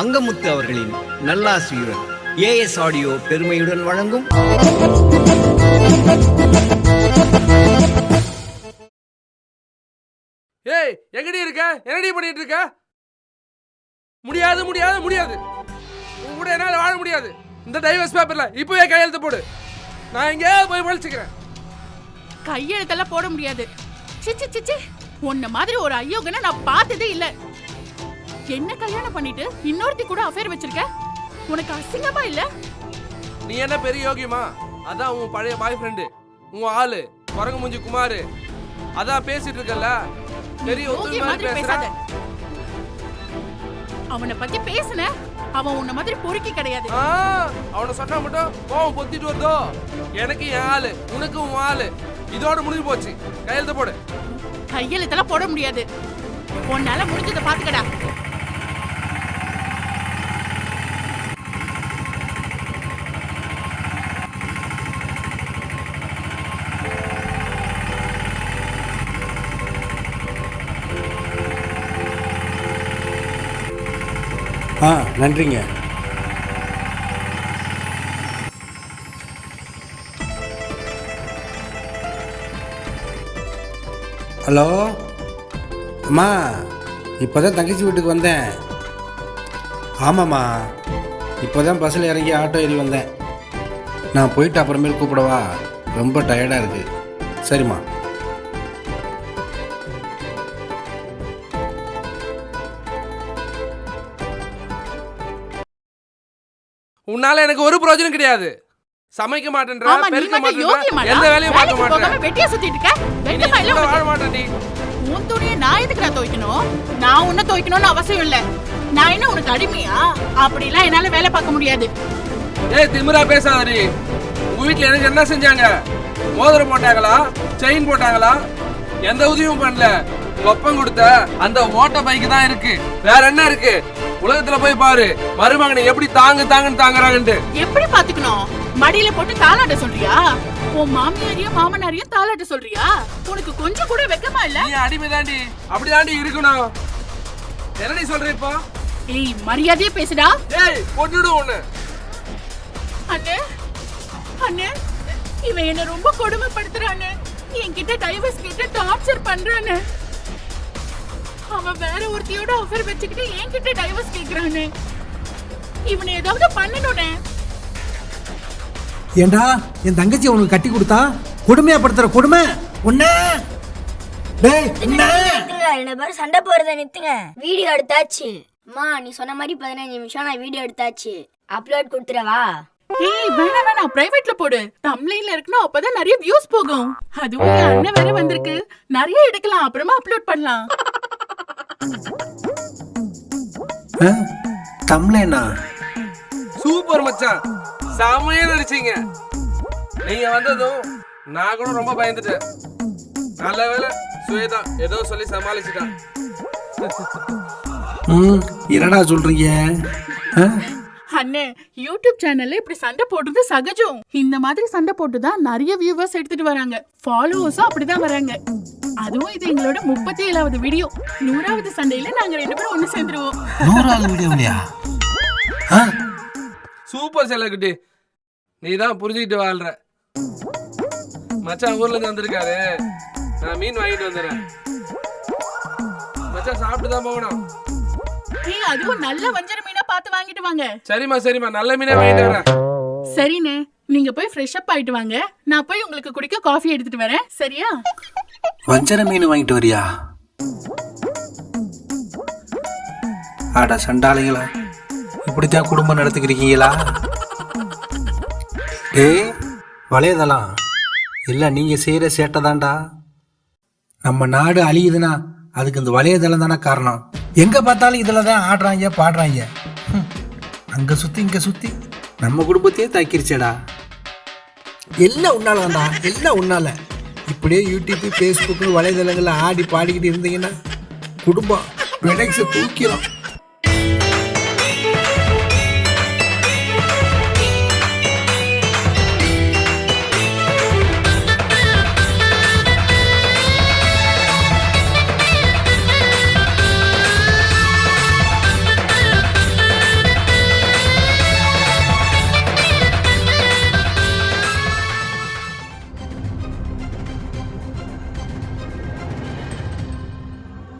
அங்கமுத்து அவர்களின் நல்லாசியுடன் as audio பெருமையுடன் வழங்கும். ஏய் எங்கடி இருக்க? என்னடி பண்ணிட்டு இருக்க? முடியாது முடியாது முடியாது. உன் கூட என்னால வாழ முடியாது. இந்த டைவர்ஸ் பேப்பர்ல இப்பவே கையெழுத்து போடு. நான் எங்கேயாவது போய் பழிச்சுக்கிறேன் கையெழுத்தெல்லாம் போட முடியாது. சிச்சி சிச்சி உன்ன மாதிரி ஒரு ஐயோகனை நான் பார்த்ததே இல்ல. என்ன கல்யாணம் பண்ணிட்டு இன்னொருத்தி கூட அஃபேர் வச்சிருக்க? உனக்கு அசிங்கமா இல்ல? நீ என்ன பெரிய யோகியமா? அதான் உன் பழைய பாய் ஃப்ரெண்டு உன் ஆளு குரங்கு மூஞ்சி குமாரு. அதான் பேசிட்டு இருக்கல பெரிய ஒத்துமை மாதிரி பேசுற? அவனை பத்தி பேசுன அவன் உன்ன மாதிரி பொறுக்கி கிடையாது. ஆ, அவனை சொன்னா மட்டும் கோவம் பொத்திட்டு வருதோ? எனக்கு என் ஆளு உனக்கு உன் ஆளு. இதோட முடிஞ்சு போச்சு. கையெழுத்து போடு. கையெழுத்தெல்லாம் போட முடியாது. உன்னால முடிஞ்சதை பாத்துக்கடா நன்றிங்க. ஹலோ? அம்மா இப்போ தான் தங்கச்சி வீட்டுக்கு வந்தேன். ஆமாம்மா இப்போ தான் பஸ்ஸில் இறங்கி ஆட்டோ ஏறி வந்தேன். நான் போயிட்டு அப்புறமேல் கூப்பிடவா? ரொம்ப டயர்டாக இருக்குது சரிம்மா. உன்னால எனக்கு ஒரு பிரயோஜனம் கிடையாது. சமைக்க மாட்டேன்ற நீ பெருக்க எந்த வேலையும் பார்க்க மாட்டேன். வெட்டியா சுத்திட்டு இருக்க? கூட உனக்கு? வாழ மாட்டேன்டி உன் துணியை நான் எதுக்குடா துவைக்கணும்? நான் உன்ன துவைக்கணும்னு அவசியம் இல்ல. நான் என்ன உனக்கு அடிமையா? அப்படிலாம் என்னால வேலை பார்க்க முடியாது. ஏய் திமிரா பேசாதடி உங்க வீட்ல எனக்கு என்ன செஞ்சாங்க? மோதிரம் போட்டாங்களா? செயின் போட்டாங்களா? எந்த உதவியும் பண்ணல. உங்க ஒப்பம் கொடுத்த அந்த ஓட்ட பைக் தான் இருக்கு. வேற என்ன இருக்கு? உலகத்துல போய் பாரு. மருமகனை எப்படி தாங்கு தாங்குன்னு தாங்குறாங்கன்ட்டு. எப்படி பாத்துக்கணும்? மடியில போட்டு தாளாட்ட சொல்றியா? உன் மாமியாரையும் மாமனாரையும் தாளாட்ட சொல்றியா? உனக்கு கொஞ்சம் கூட வெக்கமா இல்ல? நீ அடிமை தாண்டி அப்படி தாண்டி இருக்கணும். என்னடி சொல்ற இப்போ? ஏய் மரியாதையா பேசுடா. ஏய் கொண்டுடு ஒண்ணு. அண்ணே அண்ணே இவன் என்ன ரொம்ப கொடுமைப்படுத்துறானே. என்கிட்ட டைவர்ஸ் கிட்ட டார்ச்சர் பண்றானே. அவன் வேற ஒருத்தியோட ஆஃபர் வச்சுக்கிட்டு என்கிட்ட டைவர்ஸ் கேக்குறானே. இவனை ஏதாவது பண்ணணும்னே. ஏண்டா என் தங்கச்சி உனக்கு கட்டி கொடுத்தா? கொடுமையாப்படுத்துற கொடுமை? உன்ன? டேய் என்ன பேரும் சண்டை போறத நிறுத்துங்க. வீடியோ எடுத்தாச்சு. அம்மா நீ சொன்ன மாதிரி பதினஞ்சு நிமிஷம் நான் வீடியோ எடுத்தாச்சு. அப்லோட் கொடுத்துறவா ஏய் வேணாம் வேணாம் பிரைவேட்ல போடு. தம்ப்லைன்ல இருக்கணும் அப்பதான் நிறைய வியூஸ் போகும். அதுவும் அண்ணன் வேற வந்திருக்கு. நிறைய எடுக்கலாம் அப்புறமா அப்லோட் பண்ணலாம். தமிழனா? சூப்பர் மச்சான். செமையா நடிச்சீங்க. நீங்க வந்ததும் நான் கூட ரொம்ப பயந்துட்டேன். நல்ல வேலை சுவேதா ஏதோ சொல்லி சமாளிச்சுட்டான். ம் என்னடா சொல்றீங்க? அண்ணே யூடியூப் சேனல்ல இப்படி சண்டை போடுறது சகஜம். இந்த மாதிரி சண்டை போட்டு தான் நிறைய வியூவர்ஸ் எடுத்துட்டு வராங்க. ஃபாலோவர்ஸும் அப்படிதான் வராங்க. அதுவும் இது எங்களோட முப்பத்தி ஏழாவது வீடியோ. நூறாவது சண்டையில நாங்க ரெண்டு பேரும் ஒண்ணு சேர்ந்துருவோம். நூறாவது வீடியோலையா சூப்பர் செல்லக்குட்டி நீ தான் புரிஞ்சுக்கிட்டு வாழ்ற. மச்சான் ஊர்ல இருந்து வந்திருக்காரு. நான் மீன் வாங்கிட்டு வந்துடுறேன். மச்சான் சாப்பிட்டு தான் போகணும். ஏய் அதுவும் நல்ல வஞ்சர மீனா பார்த்து வாங்கிட்டு வாங்க. சரிம்மா சரிம்மா. நல்ல மீனே வாங்கிட்டு வரேன். சரிண்ணே. நீங்க போய் ஃப்ரெஷ் அப் ஆயிட்டு வாங்க. நான் போய் உங்களுக்கு குடிக்க காஃபி எடுத்துட்டு வரேன். சரியா? வஞ்சர மீன் வாங்கிட்டு வரியா? ஆடா சண்டாளிகளா இப்படித்தான் குடும்பம் நடத்துக்கிறீங்களா டேய் வளையதெல்லாம். இல்லை நீங்கள் செய்கிற சேட்டை தான்டா. நம்ம நாடு அழியுதுன்னா அதுக்கு இந்த வளையதளம் தானே காரணம். எங்கே பார்த்தாலும் இதில் தான் ஆடுறாங்க பாடுறாங்க. அங்கே சுற்றி இங்கே சுற்றி நம்ம குடும்பத்தையே தாக்கிருச்சேடா. எல்லாம் உன்னால தான்டா எல்லாம் உன்னால. இப்படியே யூடியூப்பு ஃபேஸ்புக்கு வலைதளங்களில் ஆடி பாடிக்கிட்டு இருந்தீங்கன்னா குடும்பம் பிழைச்சு தூக்கிடும்